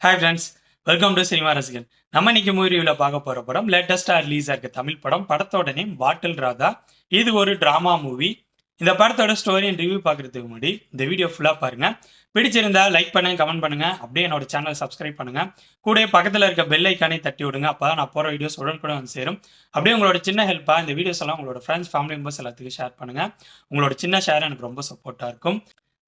Hi friends welcome to cinema Rasigan நம்ம இன்னைக்கு movie பார்க்க போகிற படம் லேட்டஸ்டாக ரிலீஸ் ஆகிருக்க தமிழ் படம். படத்தோட நேம் பாட்டில் ராதா இது ஒரு ட்ராமா மூவி இந்த படத்தோட ஸ்டோரி அண்ட் ரிவ்யூ பார்க்குறதுக்கு முன்னாடி இந்த வீடியோ ஃபுல்லாக பாருங்கள் பிடிச்சிருந்தா லைக் பண்ணுங்க கமெண்ட் பண்ணுங்க. அப்படியே என்னோட சேனலை சப்ஸ்கிரைப் பண்ணுங்க. கூட பக்கத்தில் இருக்க பெல் ஐக்கானே தட்டி விடுங்க. அப்போ தான் நான் போகிற வீடியோஸ் உடனுக்குடன் வந்து சேரும். அப்படியே உங்களோட சின்ன ஹெல்ப்பாக இந்த வீடியோஸ் எல்லாம் உங்களோட ஃப்ரெண்ட்ஸ் ஃபேமிலி மெம்பர்ஸ் எல்லாத்துக்கும் ஷேர் பண்ணுங்க. உங்களோட சின்ன ஷேர் எனக்கு ரொம்ப சப்போர்ட்டாக இருக்கும்.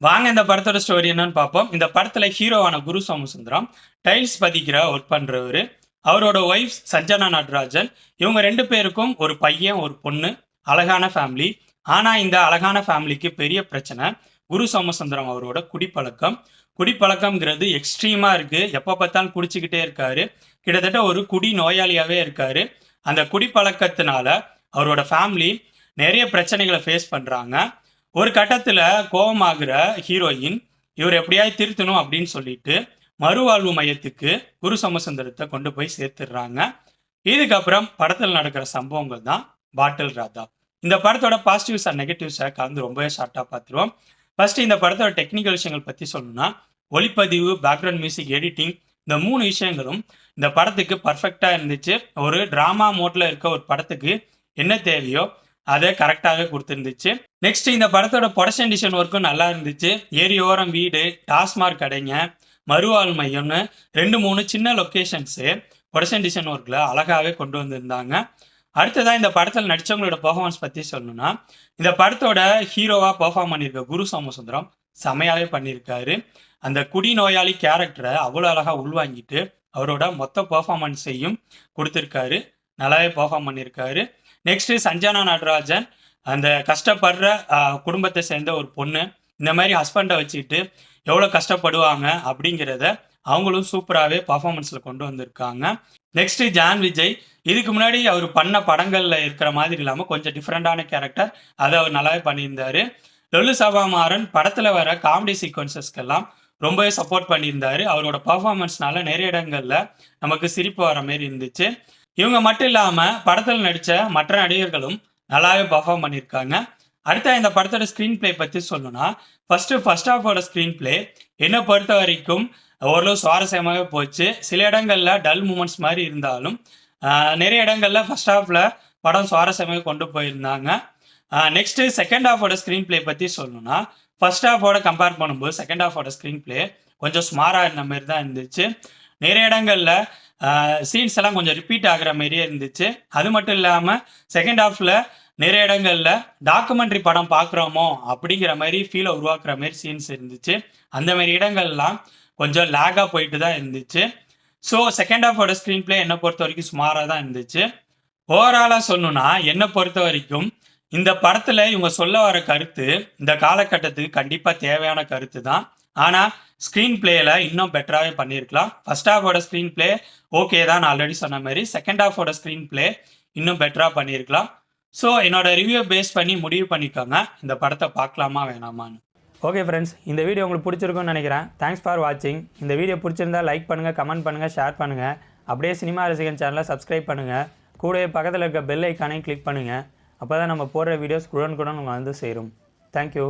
வாங்க இந்த படத்தோட ஸ்டோரி என்னன்னு பார்ப்போம். இந்த படத்துல ஹீரோவான குரு சோமசுந்தரம் டைல்ஸ் பதிக்கிற ஒர்க் பண்றவரு. அவரோட ஒய்ஃப் சஞ்சனா நடராஜன். இவங்க ரெண்டு பேருக்கும் ஒரு பையன் ஒரு பொண்ணு அழகான ஃபேமிலி ஆனா இந்த அழகான ஃபேமிலிக்கு பெரிய பிரச்சனை குரு சோமசுந்தரம் அவரோட குடிப்பழக்கம். குடிப்பழக்கம்ங்கிறது எக்ஸ்ட்ரீமா இருக்கு. எப்ப பார்த்தாலும் குடிச்சுக்கிட்டே இருக்காரு. கிட்டத்தட்ட ஒரு குடி நோயாளியாவே இருக்காரு. அந்த குடிப்பழக்கத்தினால அவரோட ஃபேமிலி நிறைய பிரச்சனைகளை ஃபேஸ் பண்றாங்க. ஒரு கட்டத்தில் கோபமாகிற ஹீரோயின் இவர் எப்படியாவது திருத்தணும் அப்படின்னு சொல்லிட்டு மறுவாழ்வு மையத்துக்கு குரு சமசுந்தரத்தை கொண்டு போய் சேர்த்துடுறாங்க. இதுக்கப்புறம் படத்தில் நடக்கிற சம்பவங்கள் தான் பாட்டில் ராதா. இந்த படத்தோட பாசிட்டிவ்ஸ் அண்ட் நெகட்டிவ்ஸை கலந்து ரொம்பவே ஷார்ட்டாக பார்த்துருவோம். ஃபர்ஸ்ட் இந்த படத்தோட டெக்னிக்கல் விஷயங்கள் பற்றி சொல்லணும்னா ஒளிப்பதிவு பேக்ரவுண்ட் மியூசிக் எடிட்டிங் இந்த மூணு விஷயங்களும் இந்த படத்துக்கு பர்ஃபெக்டாக இருந்துச்சு. ஒரு ட்ராமா மோட்ல இருக்க ஒரு படத்துக்கு என்ன தேவையோ அதை கரெக்டாக கொடுத்துருந்துச்சு. நெக்ஸ்ட் இந்த படத்தோட ப்ரொடக்ஷன் டிசைன் ஒர்க்கும் நல்லா இருந்துச்சு. ஏரியோரம் வீடு டாஸ்மார்க் கடைங்க மறுவாழ் மையம்னு ரெண்டு மூணு சின்ன லொக்கேஷன்ஸு ப்ரொடக்ஷன் டிசைன் ஒர்க்கில் அழகாகவே கொண்டு வந்திருந்தாங்க. அடுத்ததாக இந்த படத்தில் நடித்தவங்களோட பெர்ஃபார்மன்ஸ் பற்றி சொல்லணும்னா இந்த படத்தோட ஹீரோவாக பெர்ஃபார்ம் பண்ணியிருக்க குரு சோமசுந்தரம் செமையாகவே பண்ணியிருக்காரு. அந்த குடி நோயாளி கேரக்டரை அவ்வளோ அழகாக உள்வாங்கிட்டு அவரோட மொத்த பெர்ஃபார்மன்ஸையும் கொடுத்துருக்காரு. நல்லாவே பெர்ஃபார்ம் பண்ணியிருக்காரு. நெக்ஸ்ட் சஞ்சனா நடராஜன் அந்த கஷ்டப்படுற குடும்பத்தை சேர்ந்த ஒரு பொண்ணு. இந்த மாதிரி ஹஸ்பண்டை வச்சுக்கிட்டு எவ்வளோ கஷ்டப்படுவாங்க அப்படிங்கிறத அவங்களும் சூப்பராகவே பர்ஃபார்மன்ஸில் கொண்டு வந்திருக்காங்க. நெக்ஸ்ட் ஜான் விஜய் இதுக்கு முன்னாடி அவர் பண்ண படங்களில் இருக்கிற மாதிரி இல்லாமல் கொஞ்சம் டிஃப்ரெண்டான கேரக்டர் அதை அவர் நல்லாவே பண்ணியிருந்தாரு. லொல்லு சபாமாறன் படத்தில் வர காமெடி சீக்வன்சஸ்க்கெல்லாம் ரொம்பவே சப்போர்ட் பண்ணியிருந்தாரு. அவரோட பர்ஃபார்மன்ஸ்னால நிறைய இடங்களில் நமக்கு சிரிப்பு வர மாரி இருந்துச்சு. இவங்க மட்டும் இல்லாமல் படத்தில் நடித்த மற்ற நடிகர்களும் நல்லாவே பர்ஃபார்ம் பண்ணியிருக்காங்க. அடுத்த இந்த படத்தோட ஸ்க்ரீன் ப்ளே பற்றி சொல்லணும்னா ஃபஸ்ட்டு ஃபர்ஸ்ட் ஆஃபோட ஸ்க்ரீன் ப்ளே என்னை பொறுத்த வரைக்கும் ஓரளவு சுவாரஸ்யமாகவே போச்சு. சில இடங்களில் டல் மூமெண்ட்ஸ் மாதிரி இருந்தாலும் நிறைய இடங்களில் ஃபர்ஸ்ட் ஹாஃப்ல படம் சுவாரஸ்யமாக கொண்டு போயிருந்தாங்க. நெக்ஸ்ட்டு செகண்ட் ஹாஃபோட ஸ்க்ரீன் பிளே பற்றி சொல்லணும்னா ஃபர்ஸ்ட் ஹாஃபோட கம்பேர் பண்ணும்போது செகண்ட் ஹாஃபோட ஸ்க்ரீன் ப்ளே கொஞ்சம் ஸ்மாராக இருந்த மாதிரி தான் இருந்துச்சு. நிறைய இடங்களில் சீன்ஸ் எல்லாம் கொஞ்சம் ரிப்பீட் ஆகுற மாதிரியே இருந்துச்சு. அது மட்டும் இல்லாமல் செகண்ட் ஹாஃப்ல நிறைய இடங்கள்ல டாக்குமெண்ட்ரி படம் பார்க்குறோமோ அப்படிங்கிற மாதிரி ஃபீலை உருவாக்குற மாதிரி சீன்ஸ் இருந்துச்சு. அந்த மாதிரி இடங்கள்லாம் கொஞ்சம் லேகாக போயிட்டு தான் இருந்துச்சு. ஸோ செகண்ட் ஹாஃபோட ஸ்க்ரீன் ப்ளே என்னை பொறுத்த வரைக்கும் சுமாராக தான் இருந்துச்சு. ஓவராலாக சொல்லணும்னா என்னை பொறுத்த வரைக்கும் இந்த படத்தில் இவங்க சொல்ல வர கருத்து இந்த காலகட்டத்துக்கு கண்டிப்பாக தேவையான கருத்து தான் ஆனால் ஸ்க்ரீன் பிளேல இன்னும் பெட்டராகவே பண்ணியிருக்கலாம். ஃபர்ஸ்ட் ஹாஃபோட ஸ்க்ரீன் பிளே ஓகே தான் நான் ஆல்ரெடி சொன்ன மாதிரி. செகண்ட் ஹாஃபோட ஸ்க்ரீன் பிளே இன்னும் பெட்டராக பண்ணியிருக்கலாம். ஸோ என்னோட ரிவ்யூ பேஸ் பண்ணி முடிவு பண்ணிக்கோங்க. இந்த படத்தை பார்க்கலாமா வேணாமான்னு. ஓகே ஃப்ரெண்ட்ஸ் இந்த வீடியோ உங்களுக்கு பிடிச்சிருக்கும்னு நினைக்கிறேன். தேங்க்ஸ் ஃபார் வாட்சிங் இந்த வீடியோ பிடிச்சிருந்தா லைக் பண்ணுங்கள் கமெண்ட் பண்ணுங்கள் ஷேர் பண்ணுங்கள் அப்படியே சினிமா ரசிகன் சேனலை சப்ஸ்கிரைப் பண்ணுங்கள் கூடவே பக்கத்தில் இருக்க பெல் ஐக்கானையும் கிளிக் பண்ணுங்கள் அப்போ தான் நம்ம போடுற வீடியோஸ் குடன் குடன் வந்து சேரும். தேங்க்யூ